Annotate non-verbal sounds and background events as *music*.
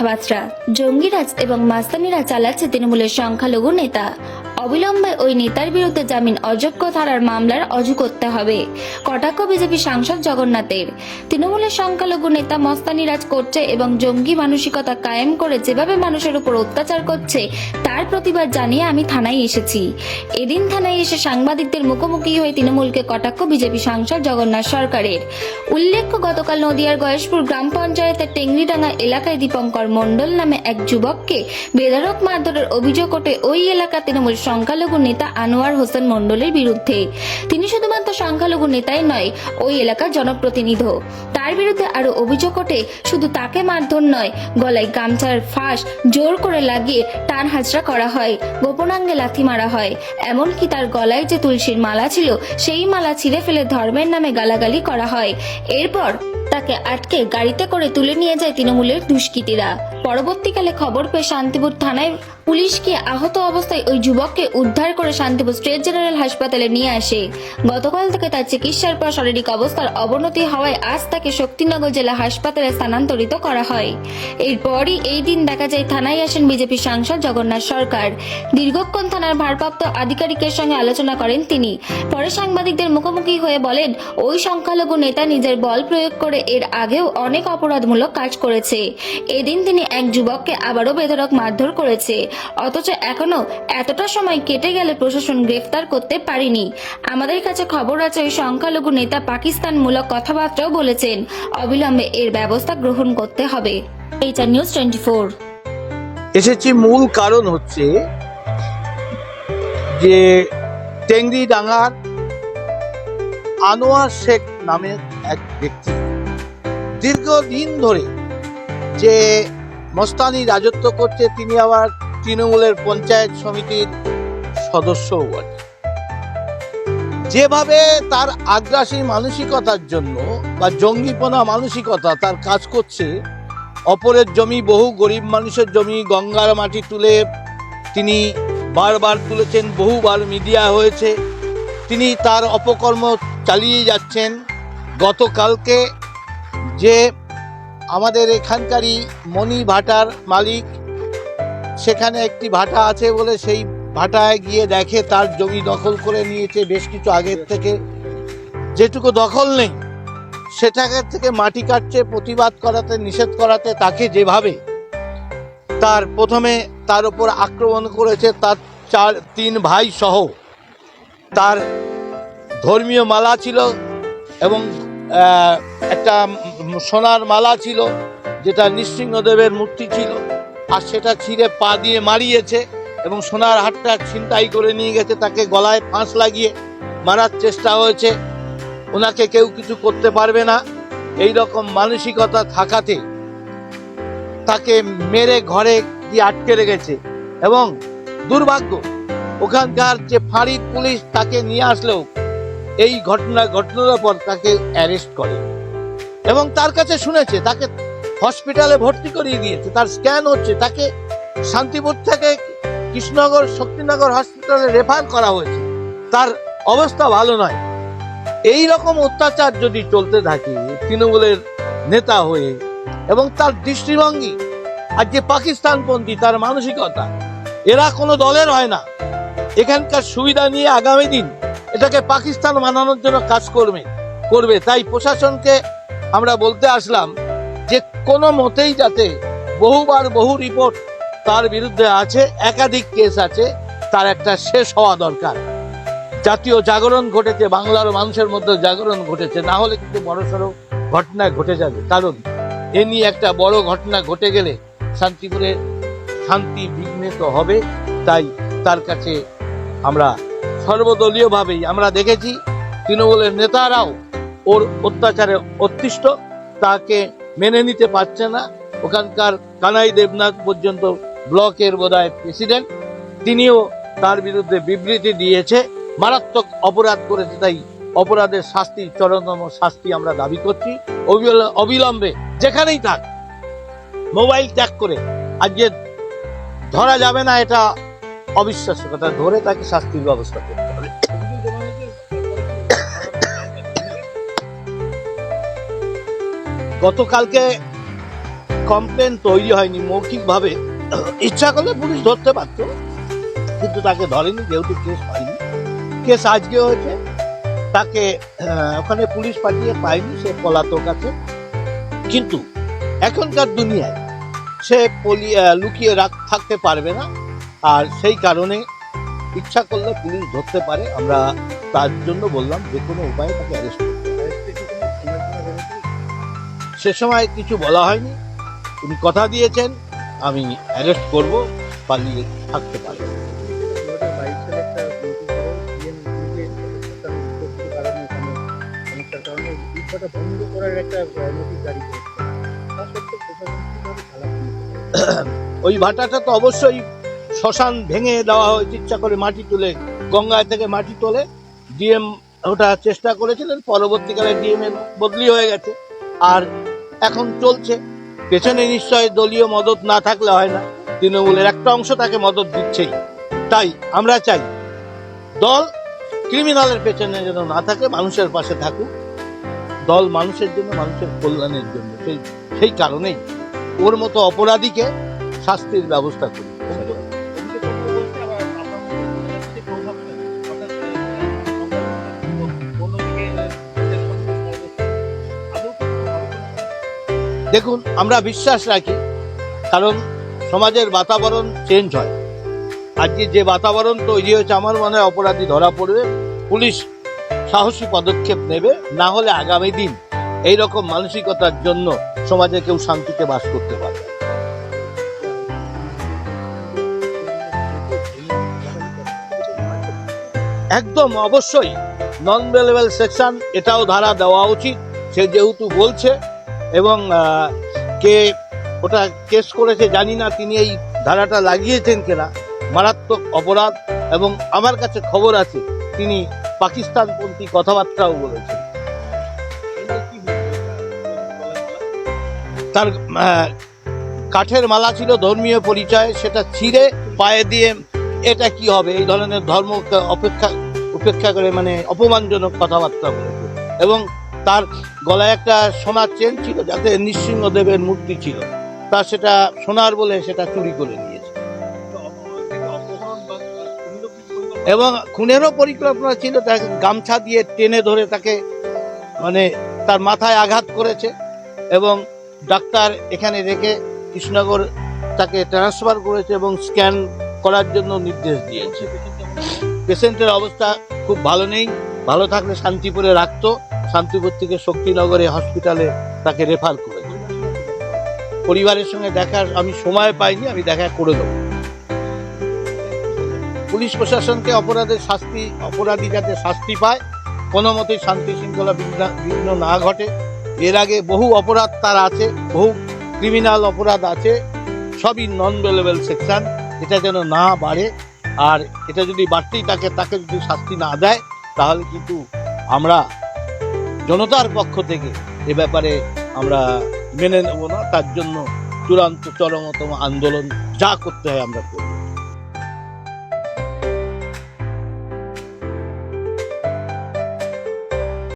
কথাবার্তা। জঙ্গিরাজ এবং মাস্তানিরা চালাচ্ছে তৃণমূলের সংখ্যালঘু নেতা। অবিলম্বে ওই নেতার বিরুদ্ধে জামিন অযোগ্য ধারার মামলার অজু করতে হবে। কটাক্ষ বিজেপি সাংসদ জগন্নাথের। তৃণমূলের সংখ্যালঘু নেতা মস্তানিরাজ করছে এবং জঙ্গি মানসিকতা কায়েম করে যেভাবে মানুষের উপর অত্যাচার করছে, তার প্রতিবাদ জানিয়ে আমি থানায় এসেছি। এদিন থানায় এসে সাংবাদিকদের মুখোমুখি হয়ে তৃণমূলকে কটাক্ষ বিজেপি সাংসদ জগন্নাথ সরকারের। উল্লেখ্য, গতকাল নদিয়ার গয়েশপুর গ্রাম পঞ্চায়েতের টেংরিডাঙ্গা এলাকায় দীপঙ্কর মণ্ডল নামে এক যুবককে বেদারক মারধরের অভিযোগ ওঠে। ওই এলাকা তৃণমূল সংখ্যালঘু নেতা আনোয়ার হোসেন মণ্ডলের বিরুদ্ধে। তিনি শুধুমাত্র সংখ্যালঘু নেতাই নয়, ওই এলাকার জনপ্রতিনিধি তার বিরুদ্ধে আরও অভিযোগ ওঠে, শুধু তাকে মারধর নয়, গলায় গামছার ফাঁস, জোর করে লাগিয়ে টান হাজরা করা হয়, গোপনাঙ্গে লাথি মারা হয়। এমনকি তার গলায় যে তুলসীর মালা ছিল, সেই মালা ছিঁড়ে ফেলে ধর্মের নামে গালাগালি করা হয়। এরপর তাকে আটকে গাড়িতে করে তুলে নিয়ে যায় তৃণমূলের দুষ্কৃতীরা। পরবর্তীকালে খবর পেয়ে শান্তিপুর থানায় পুলিশ গিয়ে আহত অবস্থায় ওই যুবককে উদ্ধার করে শান্তিপুর স্টেট জেনারেল হাসপাতালে নিয়ে আসে। গতকাল থেকে তার চিকিৎসার পর শারীরিক অবস্থার অবনতি হওয়ায় আজ তাকে শক্তিনগর জেলা হাসপাতালে স্থানান্তরিত করা হয়। এরপরই এই দিন দেখা যায় থানায় আসেন বিজেপি সাংসদ জগন্নাথ সরকার। দীর্ঘক্ষণ থানার ভারপ্রাপ্ত আধিকারিকের সঙ্গে আলোচনা করেন তিনি। পরে সাংবাদিকদের মুখোমুখি হয়ে বলেন, ওই সংখ্যালঘু নেতা নিজের বল প্রয়োগ করে এর আগেও অনেক অপরাধমূলক কাজ করেছে। এদিন তিনি এক যুবককে আবারও বেধড়ক মারধর করেছে। অথচ এখনও এতটা সময় কেটে গেলে প্রশাসন গ্রেফতার করতে পারেনি। আমাদের কাছে খবর আছে, ওই সংখ্যালঘু নেতা পাকিস্তানমূলক কথাবার্তাও বলেছেন, অবিলম্বে এর ব্যবস্থা গ্রহণ করতে হবে। HR news twenty four. এসেছি মূল কারণ হচ্ছে যে টেংরি ডাঙ্গার আনোয়ার শেখ নামের এক ব্যক্তি। দীর্ঘদিন ধরে যে মস্তানি রাজত্ব করছে, তিনি আবার তৃণমূলের পঞ্চায়েত সমিতির সদস্যও বটে যেভাবে তার আগ্রাসী মানসিকতার জন্য বা জঙ্গিপনা মানসিকতা তার কাজ করছে, অপরের জমি, বহু গরিব মানুষের জমি, গঙ্গার মাটি তুলে তিনি বারবার তুলেছেন, বহুবার মিডিয়া হয়েছে। তিনি তার অপকর্ম চালিয়ে যাচ্ছেন। গতকালকে যে আমাদের এখানকারই মণি ভাটার মালিক সেখানে একটি ভাটা আছে বলে সেই ভাটায় গিয়ে দেখে তার জমি দখল করে নিয়েছে বেশ কিছু আগের থেকে। যেটুকু দখল নেই, সেটাকে থেকে মাটি কাটছে, প্রতিবাদ করাতে, নিষেধ করাতে তাকে যেভাবে। তার প্রথমে তার উপর আক্রমণ করেছে তার চার, তিন ভাই সহ। তার ধর্মীয় মালা ছিল এবং একটা সোনার মালা ছিল, যেটা নৃসিংহদেবের মূর্তি ছিল। আর সেটা ছিঁড়ে পা দিয়ে মারিয়েছে এবং সোনার হাটটা ছিনতাই করে নিয়ে গেছে, তাকে গলায় ফাঁস লাগিয়ে মারার চেষ্টা হয়েছে। ওনাকে কেউ কিছু করতে পারবে না। এই রকম মানসিকতা থাকাতে তাকে মেরে ঘরে গিয়ে আটকে রেখেছে। এবং দুর্ভাগ্য, ওখানকার যে ফাঁড়ির পুলিশ তাকে নিয়ে আসলেও এই ঘটনা, ঘটনার পর তাকে অ্যারেস্ট করে। এবং তার কাছে শুনেছে, তাকে হসপিটালে ভর্তি করিয়ে দিয়েছে। তার স্ক্যান হচ্ছে। তাকে শান্তিপুর থেকে কৃষ্ণনগর শক্তিনগর হসপিটালে রেফার করা হয়েছে। তার অবস্থা ভালো নয়। এই রকম অত্যাচার যদি চলতে থাকে তৃণমূলের নেতা হয়ে এবং তার দৃষ্টিভঙ্গি আর যে পাকিস্তানপন্থী, তার মানসিকতা, এরা কোনো দলের হয় না। এখানকার সুবিধা নিয়ে আগামী দিন এটাকে পাকিস্তান বানানোর জন্য কাজ করবে করবে। তাই প্রশাসনকে আমরা বলতে আসলাম যে কোনো মতেই যাতে বহুবার বহু রিপোর্ট তার বিরুদ্ধে আছে, একাধিক কেস আছে, তার একটা শেষ হওয়া দরকার। জাতীয় জাগরণ ঘটেছে, বাংলার মানুষের মধ্যে জাগরণ ঘটেছে, না হলে কিন্তু বড়সড় ঘটনা ঘটে যাবে। কারণ এ নিয়ে একটা বড় ঘটনা ঘটে গেলে শান্তিপুরে শান্তি বিঘ্নিত হবে, তাই তার কাছে আমরা সর্বদলীয়ভাবেই, আমরা দেখেছি, তৃণমূলের নেতারাও ওর অত্যাচারে অতিষ্ঠ, তাকে মেনে নিতে পারছে না। ওখানকার কানাই দেবনাথ পর্যন্ত ব্লকের বোধহয় প্রেসিডেন্ট, তিনিও তার বিরুদ্ধে বিবৃতি দিয়েছে। মারাত্মক অপরাধ করেছে, তাই অপরাধের শাস্তি, চরমতম শাস্তি আমরা দাবি করছি। অবিল- অবিলম্বে যেখানেই থাক, মোবাইল ত্যাগ করে, আজকে ধরা যাবে না, এটা অবিশ্বাস্য কথা ধরে তাকে শাস্তির ব্যবস্থা করতে হবে। গতকালকে কমপ্লেন তৈরি হয়নি, মৌখিকভাবে। ইচ্ছা করলে পুলিশ ধরতে পারত, কিন্তু তাকে ধরেনি, যেহেতু কেস পায়নি কেস আজকে হয়েছে, তাকে ওখানে পুলিশ পাঠিয়ে পায়নি, সে পলাতক আছে। কিন্তু এখনকার দুনিয়ায় সে লুকিয়ে রাখ, থাকতে পারবে না, আর সেই কারণে ইচ্ছা করলে পুলিশ ধরতে পারে। আমরা তার জন্য বললাম, যে কোনো উপায়ে তাকে অ্যারেস্ট করতে সে সময় কিছু বলা হয়নি। উনি কথা দিয়েছেন, আমি অ্যারেস্ট করব, পালিয়ে থাকতে পারে *coughs* ওই ভাটাটা তো অবশ্যই শ্মশান ভেঙে দেওয়া হয়েছে ইচ্ছা করে মাটি তুলে, গঙ্গায় থেকে মাটি তোলে। ডিএম ওটা চেষ্টা করেছিলেন, পরবর্তীকালে ডিএম এর বদলি হয়ে গেছে। আর এখন চলছে। পেছনে নিশ্চয় দলীয় মদত না থাকলে হয় না। তৃণমূলের একটা অংশ তাকে মদত দিচ্ছেই। তাই আমরা চাই, দল ক্রিমিনালের পেছনে যেন না থাকে, মানুষের পাশে থাকুক। দল মানুষের জন্য, মানুষের কল্যাণের জন্য। সেই সেই কারণেই ওর মতো অপরাধীকে শাস্তির ব্যবস্থা করি। দেখুন, আমরা বিশ্বাস রাখি, কারণ সমাজের বাতাবরণ চেঞ্জ হয়। আজকে যে বাতাবরণ তৈরি হয়েছে, আমার মনে হয় অপরাধী ধরা পড়বে, পুলিশ সাহসী পদক্ষেপ নেবে, না হলে আগামী দিন এই রকম মানসিকতার জন্য সমাজে কেউ শান্তিতে বাস করতে পারবে একদম অবশ্যই নন ভেলেবল সেকশন এটাও ধারা দেওয়া উচিত, সে যেহেতু বলছে এবং কে ওটা কেস করেছে জানি না, তিনি এই ধারাটা লাগিয়েছেন কিনা, মারাত্মক অপরাধ এবং আমার কাছে খবর আছে, তিনি পাকিস্তানপন্থী কথাবার্তাও বলেছেন। তার কাঠের মালা ছিল ধর্মীয় পরিচয়, সেটা ছিঁড়ে পায়ে দিয়ে এটা কি হবে, এই ধরনের ধর্ম অপেক্ষা, উপেক্ষা করে মানে অপমানজনক কথাবার্তা বলেছে। এবং গলায় একটা সোনার চেন ছিল, যাতে নৃসিংহদেবের মূর্তি ছিল। তা সেটা সোনার বলে সেটা চুরি করে নিয়েছে। এবং খুনেরও পরিকল্পনা ছিল, তাকে গামছা দিয়ে টেনে ধরে তাকে মানে তার মাথায় আঘাত করেছে এবং ডাক্তার এখানে রেখে কৃষ্ণনগর তাকে ট্রান্সফার করেছে এবং স্ক্যান করার জন্য নির্দেশ দিয়েছে। পেশেন্টের অবস্থা খুব ভালো নেই, ভালো থাকলে শান্তিপুরে রাখতো। শান্তিপুর থেকে শক্তিনগরে হসপিটালে তাকে রেফার করে। দিল। পরিবারের সঙ্গে দেখার আমি সময় পাইনি, আমি দেখা করে দেবো। পুলিশ প্রশাসনকে অপরাধের শাস্তি, অপরাধী যাতে শাস্তি পায় কোনো মতেই শান্তি শৃঙ্খলা বিঘ্ন না ঘটে। এর আগে বহু অপরাধ তার আছে, বহু ক্রিমিনাল অপরাধ আছে, সবই নন ভেলেবেল সেকশন এটা যেন না বাড়ে। আর এটা যদি বাড়তেই তাকে তাকে যদি শাস্তি না দেয়, তাহলে কিন্তু আমরা জনতার পক্ষ থেকে এ ব্যাপারে আমরা মেনে নেব না। তার জন্য চূড়ান্ত চরমতম আন্দোলন যা করতে হয় আমরা করব